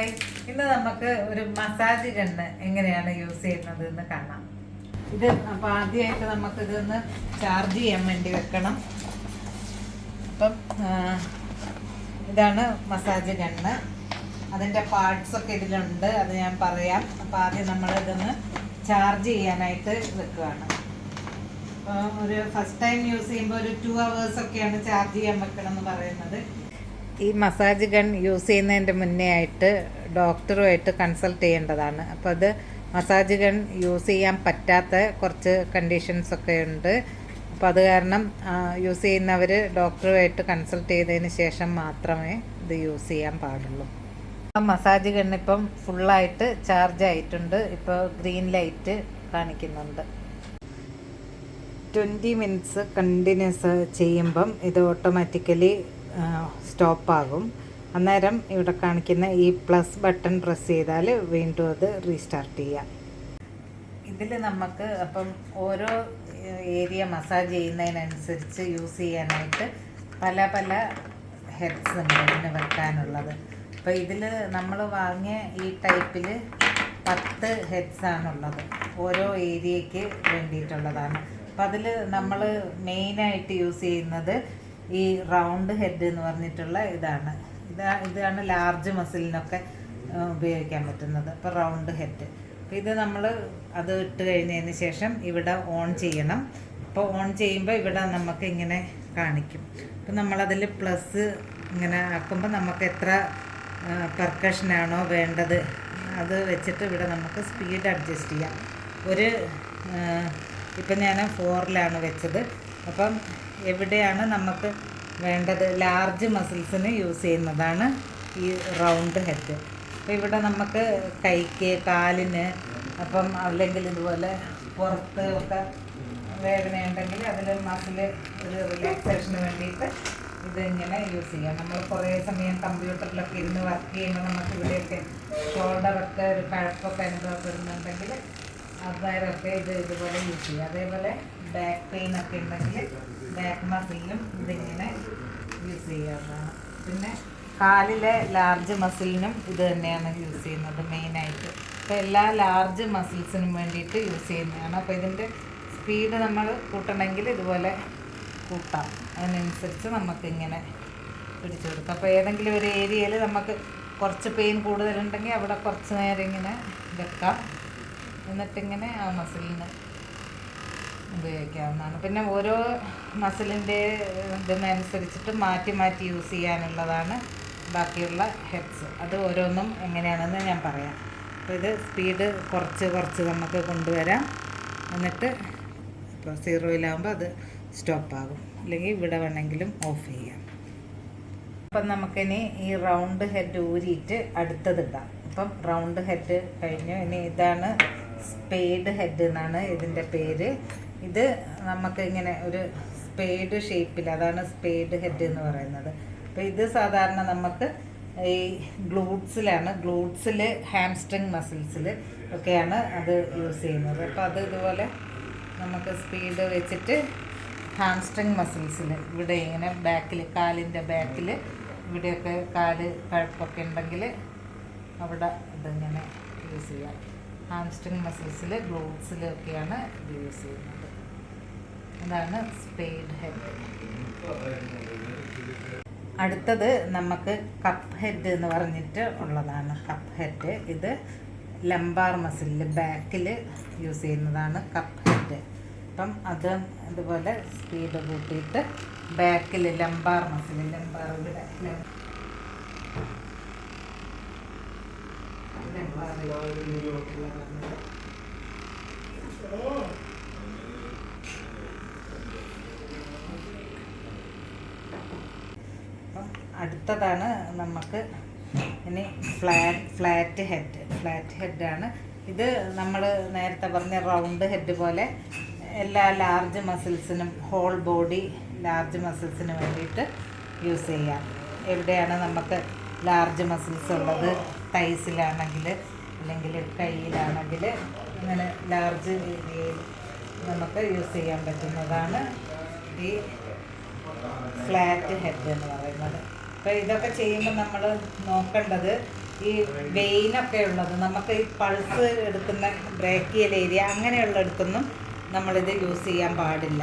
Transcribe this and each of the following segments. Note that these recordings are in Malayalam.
ഹായ് ഇന്ന് നമുക്ക് ഒരു മസാജ് ഗണ്ണ് എങ്ങനെയാണ് യൂസ് ചെയ്യുന്നത് എന്ന് കാണാം. ഇത് അപ്പോൾ ആദ്യമായിട്ട് നമുക്ക് ഇതൊന്ന് ചാർജ് ചെയ്യാൻ വേണ്ടി വെക്കണം. അപ്പം ഇതാണ് മസാജ് ഗണ്ണ്. അതിന്റെ പാർട്സ് ഒക്കെ ഇതിലുണ്ട് അത് ഞാൻ പറയാം. അപ്പോൾ ആദ്യം നമ്മൾ ഇതൊന്ന് ചാർജ് ചെയ്യാനായിട്ട് വെക്കുകയാണ് ഒരു ഫസ്റ്റ് ടൈം യൂസ് ചെയ്യുമ്പോൾ ഒരു ടു അവേഴ്സ് ഒക്കെയാണ് ചാർജ് ചെയ്യാൻ വെക്കണം എന്ന് പറയുന്നത്. ഈ മസാജ് ഗൺ യൂസ് ചെയ്യുന്നതിന്റെ മുന്നേ ആയിട്ട് ഡോക്ടറുമായിട്ട് കൺസൾട്ട് ചെയ്യേണ്ടതാണ്. അപ്പോൾ അത് മസാജ് ഗൺ യൂസ് ചെയ്യാൻ പറ്റാത്ത കുറച്ച് കണ്ടീഷൻസ് ഒക്കെ ഉണ്ട്. അപ്പോൾ അത് കാരണം യൂസ് ചെയ്യുന്നവർ ഡോക്ടറുമായിട്ട് കൺസൾട്ട് ചെയ്തതിന് ശേഷം മാത്രമേ ഇത് യൂസ് ചെയ്യാൻ പാടുള്ളൂ. ആ മസാജ് ഗൺ ഇപ്പം ഫുള്ളായിട്ട് ചാർജ് ആയിട്ടുണ്ട്. ഇപ്പോൾ ഗ്രീൻ ലൈറ്റ് കാണിക്കുന്നുണ്ട്. ട്വന്റി മിനിറ്റ്സ് കണ്ടിന്യൂസ് ചെയ്യുമ്പം ഇത് ഓട്ടോമാറ്റിക്കലി സ്റ്റോപ്പാകും. അന്നേരം ഇവിടെ കാണിക്കുന്ന ഈ പ്ലസ് ബട്ടൺ പ്രസ് ചെയ്താൽ വീണ്ടും അത് റീസ്റ്റാർട്ട് ചെയ്യാം. ഇതിൽ നമുക്ക് അപ്പം ഓരോ ഏരിയ മസാജ് ചെയ്യുന്നതിനനുസരിച്ച് യൂസ് ചെയ്യാനായിട്ട് പല പല ഹെഡ്സ് ഉണ്ട് ഇതിന് വെക്കാനുള്ളത്. അപ്പോൾ ഇതിൽ നമ്മൾ വാങ്ങിയ ഈ ടൈപ്പിൽ പത്ത് ഹെഡ്സ് ആണുള്ളത്. ഓരോ ഏരിയയ്ക്ക് വേണ്ടിയിട്ടുള്ളതാണ്. അപ്പം അതിൽ നമ്മൾ മെയിനായിട്ട് യൂസ് ചെയ്യുന്നത് ഈ റൗണ്ട് ഹെഡ് എന്ന് പറഞ്ഞിട്ടുള്ള ഇതാണ്. ഇതാ ഇതാണ് ലാർജ് മസിലിനൊക്കെ ഉപയോഗിക്കാൻ പറ്റുന്നത്. അപ്പോൾ റൗണ്ട് ഹെഡ്. അപ്പോൾ ഇത് നമ്മൾ അത് ഇട്ട് കഴിഞ്ഞതിന് ശേഷം ഇവിടെ ഓൺ ചെയ്യണം. അപ്പോൾ ഓൺ ചെയ്യുമ്പോൾ ഇവിടെ നമുക്ക് ഇങ്ങനെ കാണിക്കും. അപ്പോൾ നമ്മളതിൽ പ്ലസ് ഇങ്ങനെ ആക്കുമ്പോൾ നമുക്ക് എത്ര പെർക്കഷനാണോ വേണ്ടത് അത് വെച്ചിട്ട് ഇവിടെ നമുക്ക് സ്പീഡ് അഡ്ജസ്റ്റ് ചെയ്യാം. ഒരു ഇപ്പം ഞാൻ ഫോറിലാണ് വെച്ചത്. അപ്പം എവിടെയാണ് നമുക്ക് വേണ്ടത് ലാർജ് മസിൽസിന് യൂസ് ചെയ്യുന്നതാണ് ഈ റൗണ്ട് ഹെഡ് അപ്പോൾ ഇവിടെ നമുക്ക് കൈക്ക് കാലിന് അപ്പം അല്ലെങ്കിൽ ഇതുപോലെ പുറത്ത് ഒക്കെ വേദനയുണ്ടെങ്കിൽ അതിൽ മസിൽ ഒരു റിലാക്സേഷന് വേണ്ടിയിട്ട് ഇതിങ്ങനെ യൂസ് ചെയ്യാം. നമ്മൾ കുറേ സമയം കമ്പ്യൂട്ടറിലൊക്കെ ഇരുന്ന് വർക്ക് ചെയ്യുമ്പോൾ നമുക്ക് ഇവിടെയൊക്കെ ഷോൾഡറൊക്കെ ഒരു കഴപ്പൊക്കെ അനുഭവപ്പെടുന്നുണ്ടെങ്കിൽ അന്നേരമൊക്കെ ഇത് ഇതുപോലെ യൂസ് ചെയ്യാം. അതേപോലെ ബാക്ക് പെയിൻ ഒക്കെ ഉണ്ടെങ്കിൽ ബാക്ക് മസിലിനും ഇതിങ്ങനെ യൂസ് ചെയ്യാവുന്നതാണ്. പിന്നെ കാലിലെ ലാർജ് മസിലിനും ഇത് തന്നെയാണ് യൂസ് ചെയ്യുന്നത് മെയിനായിട്ട് അപ്പോൾ എല്ലാ ലാർജ് മസിൽസിനും വേണ്ടിയിട്ട് യൂസ് ചെയ്യുന്നതാണ്. അപ്പോൾ ഇതിന്റെ സ്പീഡ് നമ്മൾ കൂട്ടണമെങ്കിൽ ഇതുപോലെ കൂട്ടാം. അതിനനുസരിച്ച് നമുക്കിങ്ങനെ പിടിച്ചു കൊടുക്കാം. അപ്പോൾ ഏതെങ്കിലും ഒരു ഏരിയയിൽ നമുക്ക് കുറച്ച് പെയിൻ കൂടുതലുണ്ടെങ്കിൽ അവിടെ കുറച്ച് നേരം ഇങ്ങനെ വെക്കാം. എന്നിട്ടിങ്ങനെ ആ മസിലിന് ഉപയോഗിക്കാവുന്നതാണ്. പിന്നെ ഓരോ മസിലിന്റെ ഇതിനനുസരിച്ചിട്ട് മാറ്റി മാറ്റി യൂസ് ചെയ്യാനുള്ളതാണ് ബാക്കിയുള്ള ഹെഡ്സ് അത് ഓരോന്നും എങ്ങനെയാണെന്ന് ഞാൻ പറയാം. അപ്പോൾ ഇത് സ്പീഡ് കുറച്ച് കുറച്ച് നമുക്ക് കൊണ്ടുവരാം. എന്നിട്ട് ഇപ്പോൾ സീറോയിലാകുമ്പോൾ അത് സ്റ്റോപ്പാകും അല്ലെങ്കിൽ ഇവിടെ വേണമെങ്കിലും ഓഫ് ചെയ്യാം. അപ്പം നമുക്കിനി ഈ റൗണ്ട് ഹെഡ് ഊരിയിട്ട് അടുത്തത് ഇടാം. അപ്പം റൗണ്ട് ഹെഡ് കഴിഞ്ഞു. ഇനി ഇതാണ് സ്പേഡ് ഹെഡ് എന്നാണ് ഇതിന്റെ പേര്. ഇത് നമുക്ക് ഇങ്ങനെ ഒരു സ്പേഡ് ഷേപ്പിൽ അതാണ് സ്പേഡ് ഹെഡ് എന്ന് പറയുന്നത്. അപ്പോൾ ഇത് സാധാരണ നമുക്ക് ഈ ഗ്ലൂട്ട്സിലാണ് ഗ്ലൂട്ട്സിൽ ഹാംസ്ട്രിങ് മസിൽസിൽ ഒക്കെയാണ് അത് യൂസ് ചെയ്യുന്നത്. അപ്പോൾ അത് ഇതുപോലെ നമുക്ക് സ്പീഡ് വെച്ചിട്ട് ഹാംസ്ട്രിങ് മസിൽസിൽ ഇവിടെ ഇങ്ങനെ ബാക്കിൽ കാലിന്റെ ബാക്കിൽ ഇവിടെയൊക്കെ കാൽ കഴുപ്പൊക്കെ ഉണ്ടെങ്കിൽ അവിടെ ഇതിങ്ങനെ യൂസ് ചെയ്യാം. ഹാംസ്ട്രിങ് മസിൽസിൽ ഗ്ലൂട്ട്സിലൊക്കെയാണ് ഇത് യൂസ് ചെയ്യുന്നത്. അതാണ് സ്പേഡ് ഹെഡ് അടുത്തത് നമുക്ക് കപ്പ് ഹെഡ് എന്ന് പറഞ്ഞിട്ട് ഉള്ളതാണ്. കപ്പ് ഹെഡ് ഇത് ലംബാർ മസിലിൽ ബാക്കിൽ യൂസ് ചെയ്യുന്നതാണ് കപ്പ് ഹെഡ് അപ്പം അത് ഇതുപോലെ സ്പീഡ് കൂട്ടിയിട്ട് ബാക്കിൽ ലംബാർ മസിൽ ലംബാർ ഇവിടെ ലം- ലംബാറിലോട്ടുള്ളതാണ്. അപ്പം അടുത്തതാണ് നമുക്ക് ഇനി ഫ്ലാറ്റ് ഫ്ലാറ്റ് ഹെഡ്. ഫ്ലാറ്റ് ഹെഡാണ് ഇത് നമ്മൾ നേരത്തെ പറഞ്ഞ റൗണ്ട് ഹെഡ് പോലെ എല്ലാ ലാർജ് മസിൽസിനും ഹോൾ ബോഡി ലാർജ് മസിൽസിന് വേണ്ടിയിട്ട് യൂസ് ചെയ്യാം. എവിടെയാണ് നമുക്ക് ലാർജ് മസിൽസ് ഉള്ളത്? തൈസിലാണെങ്കിൽ അല്ലെങ്കിൽ കയ്യിലാണെങ്കിൽ അങ്ങനെ ലാർജ് ഏരിയയിൽ നമുക്ക് യൂസ് ചെയ്യാൻ പറ്റുന്നതാണ് ഈ ഫ്ലാറ്റ് ഹെഡ് എന്ന് പറയുന്നത്. അപ്പോൾ ഇതൊക്കെ ചെയ്യുമ്പോൾ നമ്മൾ നോക്കേണ്ടത് ഈ വെയിൻ ഒക്കെ ഉള്ളത്. നമുക്ക് ഈ പൾസ് എടുക്കുന്ന ബ്രേക്കിയൽ ഏരിയ അങ്ങനെയുള്ളിടത്തൊന്നും നമ്മളിത് യൂസ് ചെയ്യാൻ പാടില്ല.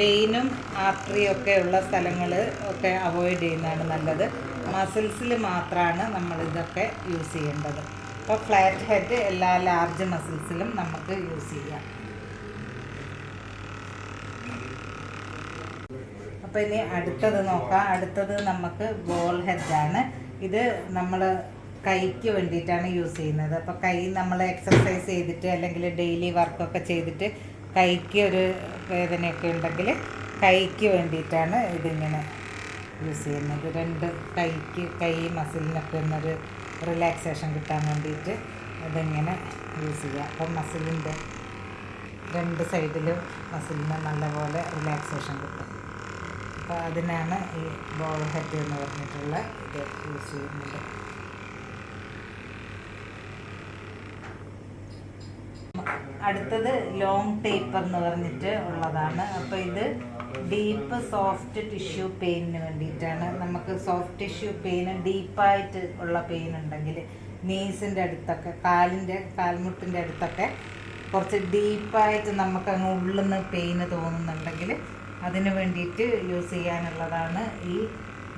വെയിനും ആർട്ടറിയും ഒക്കെ ഉള്ള സ്ഥലങ്ങൾ ഒക്കെ അവോയ്ഡ് ചെയ്യുന്നതാണ് നല്ലത്. മസിൽസിൽ മാത്രമാണ് നമ്മളിതൊക്കെ യൂസ് ചെയ്യേണ്ടത്. അപ്പോൾ ഫ്ലാറ്റ് ഹെഡ് എല്ലാ ലാർജ് മസിൽസിലും നമുക്ക് യൂസ് ചെയ്യാം. അപ്പോൾ ഇനി അടുത്തത് നോക്കാം. അടുത്തത് നമുക്ക് ബോൾ ഹെഡാണ് ഇത് നമ്മൾ കൈക്ക് വേണ്ടിയിട്ടാണ് യൂസ് ചെയ്യുന്നത്. അപ്പോൾ കൈ നമ്മൾ എക്സസൈസ് ചെയ്തിട്ട് അല്ലെങ്കിൽ ഡെയിലി വർക്കൊക്കെ ചെയ്തിട്ട് കൈക്ക് ഒരു വേദനയൊക്കെ ഉണ്ടെങ്കിൽ കൈക്ക് വേണ്ടിയിട്ടാണ് ഇതിങ്ങനെ യൂസ് ചെയ്യുന്നത്. രണ്ട് കൈക്ക് കൈ മസിലിനൊക്കെ ഒന്നൊരു റിലാക്സേഷൻ കിട്ടാൻ വേണ്ടിയിട്ട് അതിങ്ങനെ യൂസ് ചെയ്യുക. അപ്പം മസിലിന്റെ രണ്ട് സൈഡിലും മസിലിന് നല്ലപോലെ റിലാക്സേഷൻ കിട്ടും. അപ്പോൾ അതിനാണ് ഈ ബോൾ ഹെഡ് എന്ന് പറഞ്ഞിട്ടുള്ള ഇത് യൂസ് ചെയ്യുന്നത്. അടുത്തത് ലോങ് ടേപ്പർ എന്ന് പറഞ്ഞിട്ട് ഉള്ളതാണ്. അപ്പോൾ ഇത് ഡീപ്പ് സോഫ്റ്റ് ടിഷ്യൂ പെയിനിന് വേണ്ടിയിട്ടാണ്. നമുക്ക് സോഫ്റ്റ് ടിഷ്യൂ പെയിന് ഡീപ്പായിട്ട് ഉള്ള പെയിൻ ഉണ്ടെങ്കിൽ നീസിന്റെ അടുത്തൊക്കെ കാലിന്റെ കാൽമുട്ടിന്റെ അടുത്തൊക്കെ കുറച്ച് ഡീപ്പായിട്ട് നമുക്ക് അങ്ങ് ഉള്ളിൽ നിന്ന് പെയിന് തോന്നുന്നുണ്ടെങ്കിൽ അതിന് വേണ്ടിയിട്ട് യൂസ് ചെയ്യാനുള്ളതാണ് ഈ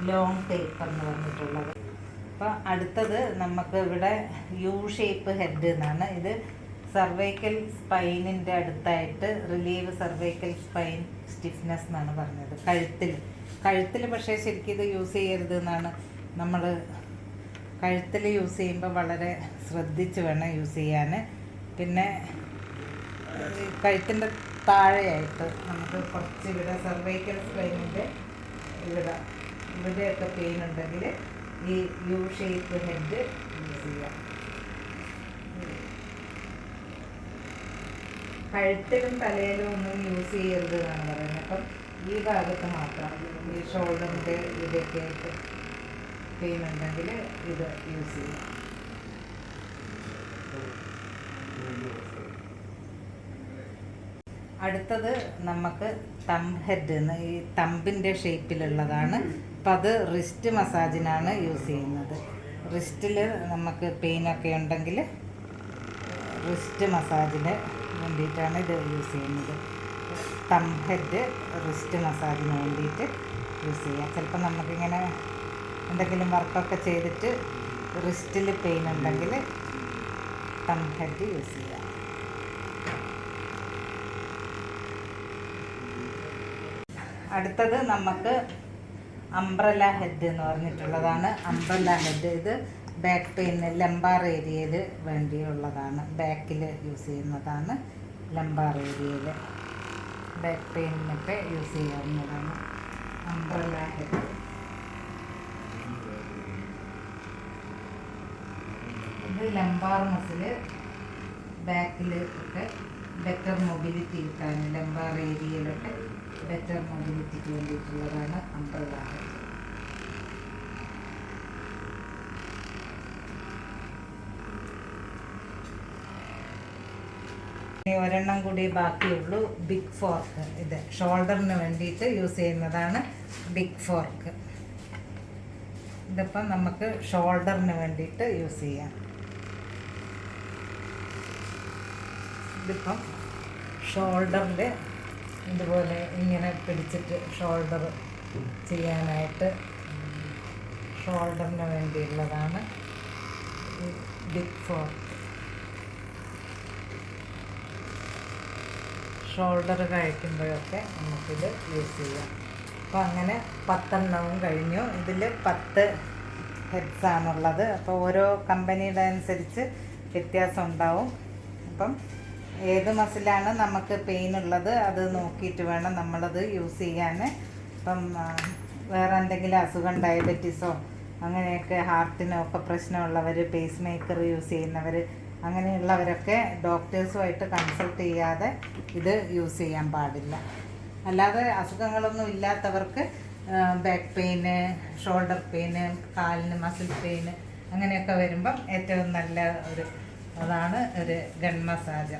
ലോങ് ടേപ്പർ എന്ന് പറഞ്ഞിട്ടുള്ളത്. അപ്പോൾ അടുത്തത് നമുക്ക് ഇവിടെ യു ഷേപ്പ് ഹെഡ് എന്നാണ്. ഇത് സർവൈക്കൽ സ്പൈനിന്റെ അടുത്തായിട്ട് റിലീവ് സർവൈക്കൽ സ്പൈൻ സ്റ്റിഫ്നെസ് എന്നാണ് പറഞ്ഞത്. കഴുത്തിൽ. കഴുത്തിൽ പക്ഷേ ശരിക്കും ഇത് യൂസ് ചെയ്യരുത് എന്നാണ് നമ്മൾ കഴുത്തിൽ യൂസ് ചെയ്യുമ്പോൾ വളരെ ശ്രദ്ധിച്ച് വേണം യൂസ് ചെയ്യാൻ പിന്നെ കഴുത്തിന്റെ താഴെയായിട്ട് നമുക്ക് കുറച്ച് ഇവിടെ സർവൈക്കൽ സ്പൈനിന്റെ ഇവിടെ ഇവിടെയൊക്കെ പെയിൻ ഉണ്ടെങ്കിൽ ഈ യു ഷേപ്പ് ഹെഡ് യൂസ് ചെയ്യാം. കഴുത്തിലും തലയിലും ഒന്നും യൂസ് ചെയ്യരുത് എന്നാണ് പറയുന്നത്. അപ്പം ഈ ഭാഗത്ത് മാത്രം ഈ ഷോൾഡറിന്റെ ഇവിടെയൊക്കെ ആയിട്ട് പെയിൻ ഉണ്ടെങ്കിൽ ഇത് യൂസ് ചെയ്യാം. അടുത്തത് നമുക്ക് തമ്പ് ഹെഡ് എന്ന് ഈ തമ്പിന്റെ ഷേപ്പിലുള്ളതാണ് അപ്പം അത് റിസ്റ്റ് മസാജിനാണ് യൂസ് ചെയ്യുന്നത്. റിസ്റ്റിൽ നമുക്ക് പെയിനൊക്കെ ഉണ്ടെങ്കിൽ റിസ്റ്റ് മസാജിന് വേണ്ടിയിട്ടാണ് ഇത് യൂസ് ചെയ്യുന്നത്. തം ഹെഡ് റിസ്റ്റ് മസാജിന് വേണ്ടിയിട്ട് യൂസ് ചെയ്യാം. ചിലപ്പോൾ നമുക്കിങ്ങനെ എന്തെങ്കിലും വർക്കൊക്കെ ചെയ്തിട്ട് റിസ്റ്റിൽ പെയിൻ ഉണ്ടെങ്കിൽ തം ഹെഡ് യൂസ് ചെയ്യാം. അടുത്തത് നമുക്ക് അംബ്രല ഹെഡ് എന്ന് പറഞ്ഞിട്ടുള്ളതാണ്. അംബ്രല ഹെഡ് ഇത് ബാക്ക് പെയിന് ലംബാർ ഏരിയയിൽ വേണ്ടിയുള്ളതാണ്. ബാക്കിൽ യൂസ് ചെയ്യുന്നതാണ്. ലംബാർ ഏരിയയിൽ ബാക്ക് പെയിനൊക്കെ യൂസ് ചെയ്യാവുന്നതാണ്. അംബ്രല ഹെഡ് ഇത് ലംബാർ മസിൽ ബാക്കിൽ ഒക്കെ ബെറ്റർ മൊബിലിറ്റി കിട്ടാൻ ലംബാർ ഏരിയയിലൊക്കെ ബെറ്റർ മൊബിലിറ്റിക്ക് വേണ്ടിയിട്ടുള്ളതാണ് അംബ്രല ഒരെണ്ണം കൂടി ബാക്കിയുള്ളൂ. ബിഗ് ഫോർക്ക് ഇത് ഷോൾഡറിന് വേണ്ടിയിട്ട് യൂസ് ചെയ്യുന്നതാണ് ബിഗ് ഫോർക്ക് ഇതിപ്പം നമുക്ക് ഷോൾഡറിന് വേണ്ടിയിട്ട് യൂസ് ചെയ്യാം. ഇതിപ്പം ഷോൾഡറിൽ ഇതുപോലെ ഇങ്ങനെ പിടിച്ചിട്ട് ഷോൾഡർ ചെയ്യാനായിട്ട് ഷോൾഡറിന് വേണ്ടിയുള്ളതാണ് ബിഗ് ഫോർക്ക് ഷോൾഡർ കഴിക്കുമ്പോഴൊക്കെ നമുക്കിത് യൂസ് ചെയ്യാം. അപ്പോൾ അങ്ങനെ പത്തെണ്ണവും കഴിഞ്ഞു. ഇതിൽ പത്ത് ഹെഡ്സാണുള്ളത് അപ്പോൾ ഓരോ കമ്പനിയുടെ അനുസരിച്ച് വ്യത്യാസം ഉണ്ടാവും. അപ്പം ഏത് മസിലാണ് നമുക്ക് പെയിൻ ഉള്ളത് അത് നോക്കിയിട്ട് വേണം നമ്മളത് യൂസ് ചെയ്യാൻ. ഇപ്പം വേറെ എന്തെങ്കിലും അസുഖം ഡയബറ്റീസോ അങ്ങനെയൊക്കെ ഹാർട്ടിനോ ഒക്കെ പ്രശ്നമുള്ളവർ പേസ് മേക്കർ യൂസ് ചെയ്യുന്നവർ അങ്ങനെയുള്ളവരൊക്കെ ഡോക്ടേഴ്സുമായിട്ട് കൺസൾട്ട് ചെയ്യാതെ ഇത് യൂസ് ചെയ്യാൻ പാടില്ല. അല്ലാതെ അസുഖങ്ങളൊന്നും ഇല്ലാത്തവർക്ക് ബാക്ക് പെയിന് ഷോൾഡർ പെയിന് കാലിന് മസിൽ പെയിന് അങ്ങനെയൊക്കെ വരുമ്പം ഏറ്റവും നല്ല ഒരു അതാണ് ഒരു ഗൺ മസാജ്.